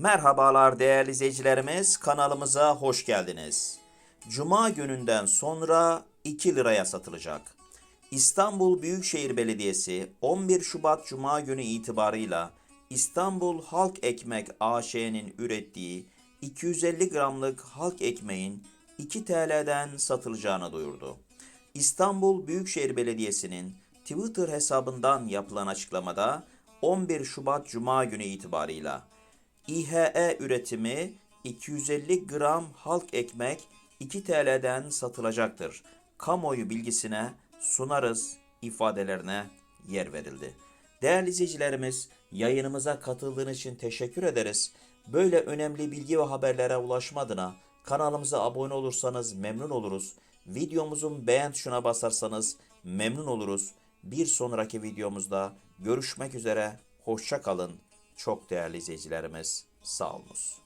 Merhabalar değerli izleyicilerimiz, kanalımıza hoş geldiniz. Cuma gününden sonra 2 liraya satılacak. İstanbul Büyükşehir Belediyesi 11 Şubat Cuma günü itibarıyla İstanbul Halk Ekmek AŞ'nin ürettiği 250 gramlık halk ekmeğin 2 TL'den satılacağını duyurdu. İstanbul Büyükşehir Belediyesi'nin Twitter hesabından yapılan açıklamada 11 Şubat Cuma günü itibarıyla İHE üretimi 250 gram halk ekmek 2 TL'den satılacaktır. Kamuoyu bilgisine sunarız ifadelerine yer verildi. Değerli izleyicilerimiz yayınımıza katıldığınız için teşekkür ederiz. Böyle önemli bilgi ve haberlere ulaşma adına kanalımıza abone olursanız memnun oluruz. Videomuzun beğen tuşuna basarsanız memnun oluruz. Bir sonraki videomuzda görüşmek üzere. Hoşça kalın. Çok değerli izleyicilerimiz sağ olunuz.